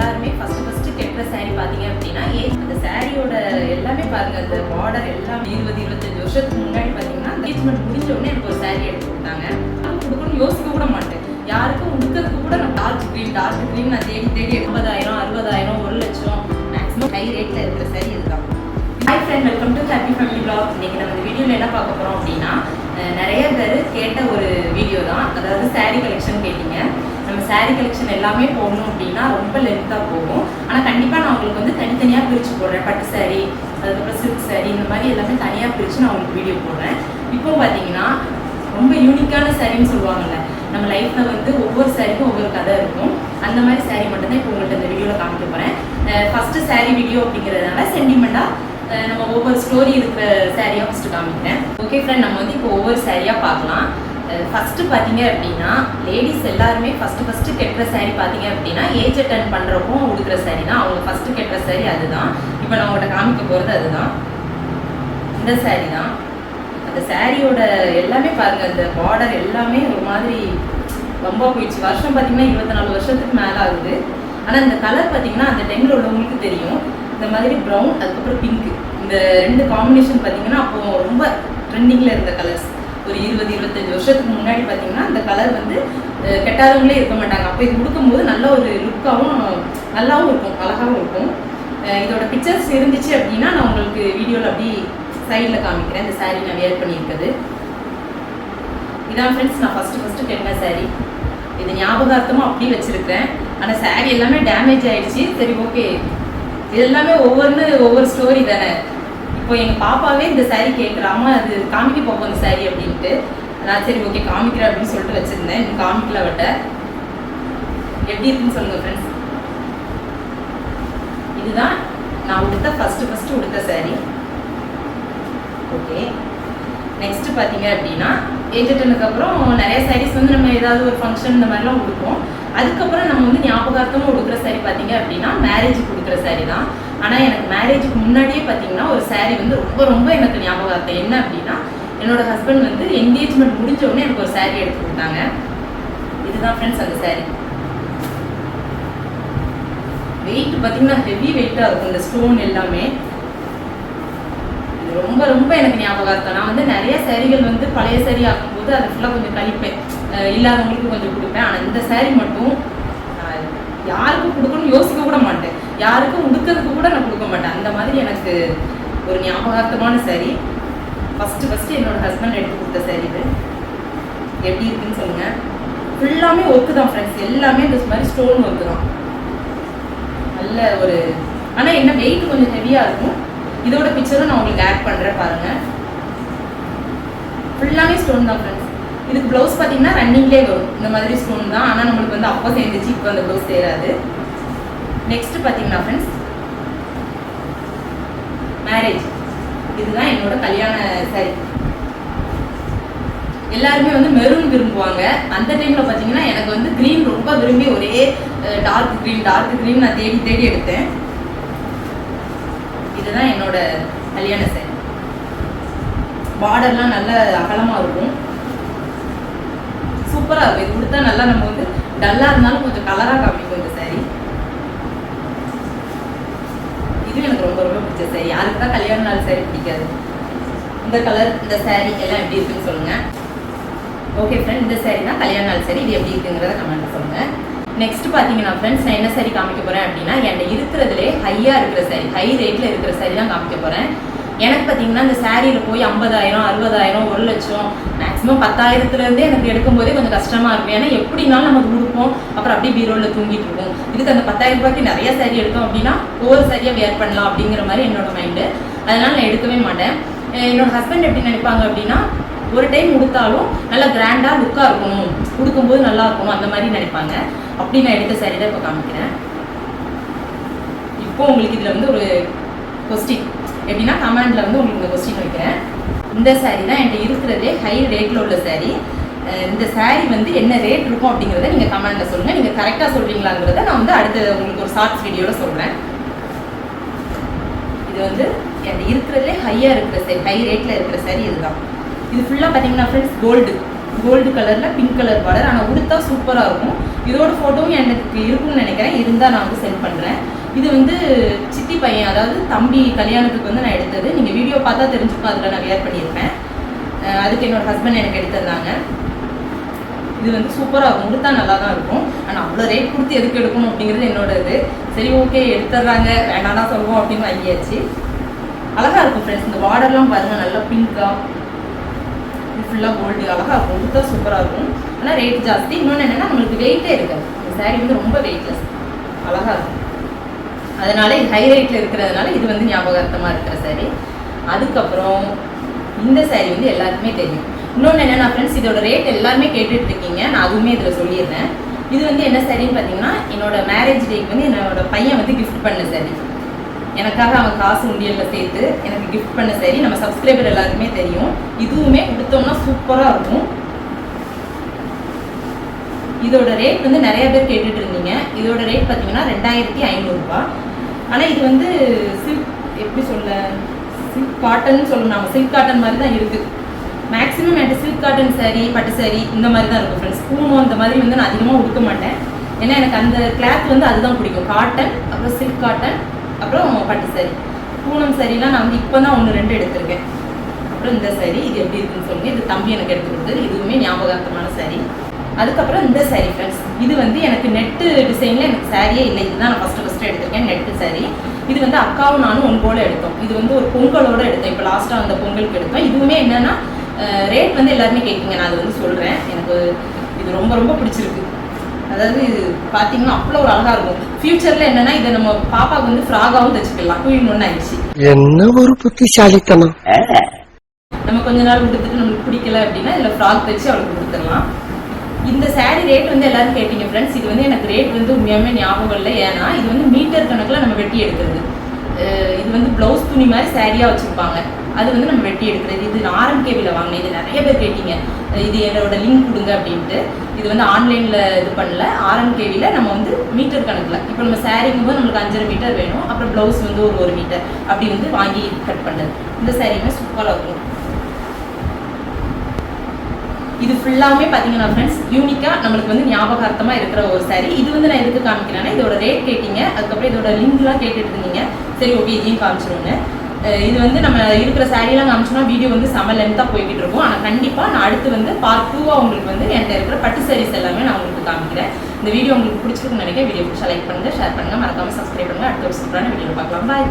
எல்லாருமே first first கெட்டுற saree பார்த்தீங்க அப்படின்னா ஏ அந்த சாரியோட எல்லாமே பாருங்க அந்த பார்டர் எல்லாம் இருபது இருபத்தஞ்சு வருஷத்துக்கு முன்னாடி பார்த்தீங்கன்னா என்கேஜ்மெண்ட் முடிஞ்ச உடனே எனக்கு ஒரு saree எடுத்து கொடுத்தாங்க. கொடுக்கணும்னு யோசிக்க கூட மாட்டேன். யாருக்கும் உடுக்கிறதுக்கு கூட நான் டார்க் க்ரீன் டார்க் க்ரீன் நான் தேடி தேடி எண்பதாயிரம் அறுபதாயிரம் ஒரு லட்சம் மேக்ஸிமம் ஹை ரேட்டில் இருக்கிற சாரி இதுதான். Hi friend welcome to happy family blog இன்னைக்கு நம்ம இந்த வீடியோவில் என்ன பார்க்க போகிறோம் அப்படின்னா நிறைய பேர் கேட்ட ஒரு வீடியோ தான் அதாவது saree கலெக்ஷன் கேட்டீங்க. சாரீ கலெக்ஷன் எல்லாமே போடணும் அப்படின்னா ரொம்ப லென்த்தாக போகும். ஆனால் கண்டிப்பாக நான் உங்களுக்கு வந்து தனித்தனியாக பிரித்து போடுறேன். பட்டு சாரீ அதுக்கப்புறம் சில்க் சாரீ இந்த மாதிரி எல்லாமே தனியாக பிரித்து நான் உங்களுக்கு வீடியோ போடுறேன். இப்போ பார்த்தீங்கன்னா ரொம்ப யூனிக்கான சாரின்னு சொல்லுவாங்கல்ல நம்ம லைஃப்பில் வந்து ஒவ்வொரு சாரிக்கும் ஒவ்வொரு கதை இருக்கும். அந்த மாதிரி சாரி மட்டும்தான் இப்போ உங்கள்கிட்ட இந்த வீடியோவில் காமிக்க போகிறேன் ஃபஸ்ட்டு சாரீ வீடியோ அப்படிங்கிறதுனால சென்டிமெண்ட்டாக நம்ம ஒவ்வொரு ஸ்டோரி இருக்கிற சாரியாக ஃபஸ்ட்டு காமிக்கிறேன். ஓகே ஃப்ரெண்ட் நம்ம வந்து இப்போ ஒவ்வொரு சாரியாக பார்க்கலாம். ஃபஸ்ட்டு பார்த்தீங்க அப்படின்னா லேடிஸ் எல்லாருமே ஃபஸ்ட்டு ஃபஸ்ட்டு கெட்டுற சாரீ பார்த்தீங்க அப்படின்னா ஏஜ் அட்டன் பண்ணுறப்போ உடுக்கிற சாரீ தான். அவங்க ஃபஸ்ட்டு கெட்டுற சாரீ அதுதான். இப்போ நான் உங்கள்கிட்ட காமிக்க போகிறது அதுதான். இந்த சாரீ தான். அந்த சாரியோட எல்லாமே பாருங்க அந்த பார்டர் எல்லாமே ஒரு மாதிரி ரொம்ப போயிடுச்சு. வருஷம் பார்த்தீங்கன்னா இருபத்தி நாலு வருஷத்துக்கு மேலே ஆகுது. ஆனால் இந்த கலர் பார்த்தீங்கன்னா அந்த டைமில் உள்ளவங்களுக்கு தெரியும். இந்த மாதிரி ப்ரௌன் அதுக்கப்புறம் பிங்க் இந்த ரெண்டு காம்பினேஷன் பார்த்தீங்கன்னா அப்போது ரொம்ப ட்ரெண்டிங்கில் இருந்த கலர்ஸ் ஒரு இருபது இருபத்தஞ்சு வருஷத்துக்கு முன்னாடி பார்த்தீங்கன்னா அந்த கலர் வந்து கெட்டாதவங்களே இருக்க மாட்டாங்க. அப்போ இது கொடுக்கும்போது நல்ல ஒரு லுக்காகவும் நல்லாவும் இருக்கும் அழகாகவும் இருக்கும். இதோட பிக்சர்ஸ் இருந்துச்சு அப்படின்னா நான் உங்களுக்கு வீடியோவில் அப்படி சைடில் காமிக்கிறேன். இந்த saree நான் வேர் பண்ணியிருக்கிறது. இதான் ஃப்ரெண்ட்ஸ் நான் ஃபஸ்ட்டு ஃபஸ்ட்டு கெட்டின saree. இது ஞாபகார்த்தமாக அப்படியே வச்சுருக்கேன் ஆனால் saree எல்லாமே டேமேஜ் ஆகிடுச்சி சரி ஓகே இது எல்லாமே ஒவ்வொன்று ஒவ்வொரு ஸ்டோரி தானே. இப்போ எங்கள் பாப்பாவே இந்த saree கேட்குறாம அது காமிக்க பார்ப்போம் இந்த saree அப்படின்ட்டு. நான் சரி ஓகே காமிக்கிறேன் அப்படின்னு சொல்லிட்டு வச்சுருந்தேன். இன்னும் காமிக்கல விட்ட எப்படி இருக்குன்னு சொல்லுங்கள் ஃப்ரெண்ட்ஸ் இதுதான் நான் உடுத்த ஃபஸ்ட்டு ஃபஸ்ட்டு உடுத்த saree. ஓகே நெக்ஸ்ட் பார்த்தீங்க அப்படின்னா ஏஜெட்டனுக்கு அப்புறம் நிறைய சாரீஸ் வந்து நம்ம ஏதாவது ஒரு ஃபங்க்ஷன் இந்த மாதிரிலாம் கொடுப்போம் அதுக்கப்புறம் நம்ம வந்து ஞாபகார்த்தமாக கொடுக்குற சாரி பார்த்தீங்க அப்படின்னா மேரேஜ் கொடுக்குற சாரி தான். ஆனால் எனக்கு மேரேஜுக்கு முன்னாடியே பார்த்தீங்கன்னா ஒரு saree வந்து ரொம்ப ரொம்ப எனக்கு ஞாபகார்த்தம் என்ன அப்படின்னா என்னோட ஹஸ்பண்ட் வந்து என்கேஜ்மெண்ட் முடிஞ்ச உடனே எனக்கு ஒரு saree எடுத்து கொடுத்தாங்க. இதுதான் ஃப்ரெண்ட்ஸ் அந்த saree. வெயிட் பார்த்தீங்கன்னா ஹெவி வெயிட்டாக இருக்கும். இந்த ஸ்டோன் எல்லாமே. இது ரொம்ப ரொம்ப எனக்கு ஞாபகார்த்தம் நான் வந்து நிறைய சேரீகள் வந்து பழைய சேரீ ஆக்கும்போது அதை ஃபுல்லாக கொஞ்சம் கழிப்பேன். இல்லாதவங்களுக்கு கொஞ்சம் கொடுப்பேன். ஆனால் இந்த சேரீ மட்டும் யாருக்கும் கொடுக்கணும்னு யோசிக்க கூட மாட்டேன். யாருக்கும் உடுக்கிறதுக்கு கூட நான் கொடுக்க மாட்டேன் அந்த மாதிரி எனக்கு ஒரு ஞாபகார்த்தமான saree. ஃபஸ்ட்டு ஃபஸ்ட்டு என்னோட ஹஸ்பண்ட் எடுத்து கொடுத்த சரி இது. எப்படி இருக்குன்னு சொல்லுங்கள் ஃபுல்லாமே ஒர்க்கு தான் ஃப்ரெண்ட்ஸ் எல்லாமே இந்த மாதிரி ஸ்டோன் ஒர்க்கு தான். நல்ல ஒரு ஆனால் என்ன வெயிட் கொஞ்சம் ஹெவியாக இருக்கும். இதோட பிக்சரும் நான் உங்களுக்கு ஆட் பண்ணுறேன் பாருங்கள் ஃபுல்லாமே ஸ்டோன் தான் ஃப்ரெண்ட்ஸ் இதுக்கு ப்ளவுஸ் பார்த்தீங்கன்னா ரன்னிங்லேயே வரும். இந்த மாதிரி ஸ்டோன் தான். ஆனால் நம்மளுக்கு வந்து அப்போ சேர்ந்துச்சு இப்போ அந்த ப்ளவுஸ் சேராது. நெக்ஸ்ட் பார்த்தீங்கன்னா ஃப்ரெண்ட்ஸ் மேரேஜ் இதுதான் என்னோட கல்யாண சாரி எல்லாருமே வந்து மெரூன் விரும்புவாங்க. அந்த டைமில் பார்த்தீங்கன்னா எனக்கு வந்து க்ரீன் ரொம்ப விரும்பி ஒரே டார்க் க்ரீன் டார்க் க்ரீன் நான் தேடி தேடி எடுத்தேன். இதுதான் என்னோட கல்யாண சாரி பார்டர்லாம் நல்ல அகலமாக இருக்கும். சூப்பராக இருக்கும். இது கொடுத்தா நல்லா நம்ம வந்து டல்லாக இருந்தாலும் கொஞ்சம் கலராக காமிக்கும் இந்த saree. இது எனக்கு ரொம்ப ரொம்ப பிடிச்ச சாரி யாருக்கு தான் கல்யாண நாள் சாரி பிடிக்காது. இந்த கலர் இந்த சாரி எல்லாம் எப்படி இருக்குன்னு சொல்லுங்கள் ஓகே ஃப்ரெண்ட் இந்த சாரி தான் கல்யாண நாள் சாரி இது எப்படி இருக்குங்கிறத கமெண்ட் சொல்லுங்கள் நெக்ஸ்ட் பார்த்தீங்கன்னா ஃப்ரெண்ட்ஸ் நான் என்ன சாரி காமிக்க போகிறேன் அப்படின்னா என்கிட்ட இருக்கிறதுலே ஹையாக இருக்கிற சாரி ஹை ரேட்டில் இருக்கிற சாரி தான் காமிக்க போகிறேன் எனக்கு பார்த்தீங்கன்னா இந்த சாரியில் போய் ஐம்பதாயிரம் அறுபதாயிரம் ஒரு லட்சம் மேக்ஸிமம் பத்தாயிரத்துலேருந்தே எனக்கு எடுக்கும்போதே கொஞ்சம் கஷ்டமாக இருக்கும். ஏன்னா எப்படினாலும் நமக்கு கொடுப்போம் அப்புறம் அப்படியே பீரோவில் தூங்கிட்டு இருக்கும் இதுக்கு அந்த பத்தாயிரம் ரூபாய்க்கு நிறைய சாரி எடுத்தோம் அப்படின்னா ஒவ்வொரு சாரியாக வேர் பண்ணலாம் அப்படிங்கிற மாதிரி என்னோட மைண்டு அதனால் நான் எடுக்கவே மாட்டேன். என்னோட ஹஸ்பண்ட் எப்படி நினைப்பாங்க அப்படின்னா ஒரு டைம் கொடுத்தாலும் நல்லா கிராண்டாக லுக்காக இருக்கணும். கொடுக்கும்போது நல்லா இருக்கணும். அந்த மாதிரி நினைப்பாங்க. அப்படி நான் எடுத்த saree தான் இப்போ காமிக்கிறேன். இப்போ உங்களுக்கு இதில் வந்து ஒரு கொஸ்டின் எப்படின்னா கமெண்டில் வந்து உங்களுக்கு இந்த கொஸ்டின் வைக்கிறேன். இந்த saree தான் என்கிட்ட இருக்கிறதே ஹை ரேட்டில் உள்ள saree. இந்த saree வந்து என்ன ரேட் இருக்கும் அப்படிங்கிறத நீங்கள் கமெண்டில் சொல்லுங்கள் நீங்கள் கரெக்டாக சொல்கிறீங்களாங்கிறத நான் வந்து அடுத்த உங்களுக்கு ஒரு ஷார்ட்ஸ் வீடியோவில் சொல்கிறேன் இது வந்து என்கிட்ட இருக்கிறதுலே ஹையாக இருக்கிற சாரி ஹை ரேட்டில் இருக்கிற saree இதுதான். இது ஃபுல்லாக பார்த்தீங்கன்னா ஃப்ரெண்ட்ஸ் கோல்டு கோல்டு கலரில் பிங்க் கலர் பார்டர் ஆனால் உடுத்தா சூப்பராக இருக்கும். இதோட ஃபோட்டோவும் எனக்கு இருக்கும்னு நினைக்கிறேன். இருந்தால் நான் வந்து சென்ட் பண்ணுறேன் இது வந்து சித்தி பையன் அதாவது தம்பி கல்யாணத்துக்கு வந்து நான் எடுத்தது. நீங்கள் வீடியோ பார்த்தா தெரிஞ்சுக்கும் அதில் நான் வேர் பண்ணியிருப்பேன். அதுக்கு என்னோட ஹஸ்பண்ட் எனக்கு எடுத்திருந்தாங்க இது வந்து சூப்பராக இருக்கும். உடுத்தா நல்லா தான் இருக்கும். ஆனால் அவ்வளோ ரேட் கொடுத்து எதுக்கு எடுக்கணும் அப்படிங்கிறது என்னோட இது. சரி ஓகே எடுத்துடுறாங்க. வேண்டாம்னா சொல்லுவோம் அப்படின்னு வாங்கியாச்சு. அழகாக இருக்கும் ஃப்ரெண்ட்ஸ் இந்த பார்டர்லாம் பாருங்கள் நல்லா பிங்காக ஃபுல்லாக கோல்டு அழகாக இருக்கும். உடுத்தா சூப்பராக இருக்கும். ஆனால் ரேட் ஜாஸ்தி. இன்னொன்று என்னென்னா நம்மளுக்கு வெயிட்டே இருக்காது. இந்த saree வந்து ரொம்ப வெயிட்லெஸ் அழகாக இருக்கும். அதனால ஹை ரேட்டில் இருக்கிறதுனால இது வந்து ஞாபகார்த்தமாக இருக்கிற சாரி அதுக்கப்புறம் இந்த saree வந்து எல்லாருக்குமே தெரியும். இன்னொன்று என்னென்னா ஃப்ரெண்ட்ஸ் இதோட ரேட் எல்லாருமே கேட்டுட்டு இருக்கீங்க நான் அதுவுமே இதில் சொல்லிடுறேன். இது வந்து என்ன சாரின்னு பார்த்தீங்கன்னா என்னோட மேரேஜ் டேக்கு வந்து என்னோட பையன் வந்து கிஃப்ட் பண்ண சாரி எனக்காக அவன் காசு உண்டியலில் சேர்த்து எனக்கு கிஃப்ட் பண்ண சரி நம்ம சப்ஸ்கிரைபர் எல்லாருக்குமே தெரியும். இதுவுமே கொடுத்தோம்னா சூப்பராக இருக்கும். இதோட ரேட் வந்து நிறைய பேர் கேட்டுட்டு இருந்தீங்க இதோட ரேட் பார்த்தீங்கன்னா ரெண்டாயிரத்தி ஐநூறுரூபா ஆனால் இது வந்து சில்க் எப்படி சொல்ல சில்க் காட்டன் சொல்லணும் நம்ம சில்க் காட்டன் மாதிரி தான் இருக்குது மேக்ஸிமம் என்கிட்ட சில்க் காட்டன் சாரீ பட்டு சாரீ இந்த மாதிரி தான் இருக்கும் ஃப்ரெண்ட்ஸ் பூனம் இந்த மாதிரி வந்து நான் அதிகமாக உடுக்க மாட்டேன். ஏன்னா எனக்கு அந்த கிளாத் வந்து அதுதான் பிடிக்கும். காட்டன் அப்புறம் சில்க் காட்டன் அப்புறம் பட்டு சாரீ பூனம் சாரீலாம் நான் வந்து இப்போ தான் ஒன்று ரெண்டு எடுத்திருக்கேன். அப்புறம் இந்த சாரீ இது எப்படி இருக்குன்னு சொல்லி இது தம்பி எனக்கு எடுத்து கொடுத்தது. இதுவுமே ஞாபகார்த்தமான சாரீ அதுக்கப்புறம் இந்த சாரீ ஃப்ரெண்ட்ஸ் இது வந்து எனக்கு நெட்டு டிசைனில் எனக்கு சாரியே இல்லை. இதுதான் நான் ஃபஸ்ட்டு ஃபஸ்ட்டு எடுத்திருக்கேன் நெட்டு saree இது வந்து அக்காவும் நானும் ஒன் போல எடுத்தோம். இது வந்து ஒரு பொங்கலோட எடுத்தோம். இப்போ லாஸ்ட்டாக அந்த பொங்கலுக்கு எடுத்தோம். இதுவுமே என்னன்னா ரேட் வந்து எல்லாருமே கேட்குங்க நான் அது வந்து சொல்கிறேன் எனக்கு இது ரொம்ப ரொம்ப பிடிச்சிருக்கு. அதாவது இது பார்த்தீங்கன்னா அவ்வளோ ஒரு அழகாக இருக்கும். ஃப்யூச்சரில் என்னன்னா இதை நம்ம பாப்பாவுக்கு வந்து ஃப்ராகாவும் தைச்சிக்கலாம். டூ இன் ஒன் ஆயிடுச்சு. என்ன ஒரு புத்திசாலித்தனம். நம்ம கொஞ்ச நாள் கொடுத்துட்டு நம்மளுக்கு பிடிக்கல அப்படின்னா இதில் ஃப்ராக் தைச்சு அவளுக்கு கொடுத்துடலாம். இந்த saree ரேட் வந்து எல்லாரும் கேட்டீங்க ஃப்ரெண்ட்ஸ் இது வந்து எனக்கு ரேட் வந்து உண்மையாகவே ஞாபகம் இல்லை ஏன்னா இது வந்து மீட்டர் கணக்கில் நம்ம வெட்டி எடுக்கிறது. இது வந்து ப்ளவுஸ் துணி மாதிரி சாரியாக வச்சுருப்பாங்க. அது வந்து நம்ம வெட்டி எடுக்கிறது. இது நான் ஆர்எம்கேவியில் வாங்கினேன். இது நிறைய பேர் கேட்டீங்க. இது என்னோட லிங்க் கொடுங்க அப்படின்ட்டு. இது வந்து ஆன்லைனில் இது பண்ணல. ஆர்எம்கேவியில் நம்ம வந்து மீட்டர் கணக்கில். இப்போ நம்ம சாரிங்கும் போது நம்மளுக்கு அஞ்சரை மீட்டர் வேணும். அப்புறம் ப்ளவுஸ் வந்து ஒரு ஒரு மீட்டர் அப்படி வந்து வாங்கி கட் பண்ணுறது இந்த சாரியுமே சூப்பராக இருக்கும். இது ஃபுல்லாமே பார்த்தீங்கன்னா ஃப்ரெண்ட்ஸ் யூனிக்காக நம்மளுக்கு வந்து ஞாபகார்த்தமாக இருக்கிற ஒரு saree. இது வந்து நான் எதுக்கு காமிக்கிறேன்னா இதோட ரேட் கேட்டீங்க. அதுக்கப்புறம் இதோட லிங்க்லாம் கேட்டுட்டு இருந்தீங்க சரி ஓகே இதையும் காமிச்சிருவோங்க இது வந்து நம்ம இருக்கிற சாரீலாம் காமிச்சோம்னா வீடியோ வந்து செம லென்த்தாக போய்கிட்டு இருக்கும் ஆனால் கண்டிப்பாக நான் அடுத்து வந்து பார்ட் டூவாக உங்களுக்கு வந்து என்கிட்ட இருக்கிற பட்டு சாரீஸ் எல்லாமே நான் உங்களுக்கு காமிக்கிறேன். இந்த வீடியோ உங்களுக்கு பிடிச்சிருக்குன்னு நினைக்கிறேன். வீடியோ பிடிச்சா லைக் பண்ணுங்கள் ஷேர் பண்ணுங்கள் மறக்காமல் சப்ஸ்கிரைப் பண்ணுங்கள் அடுத்த ஒரு சூப்பரான வீடியோ பார்க்கலாம். பாய்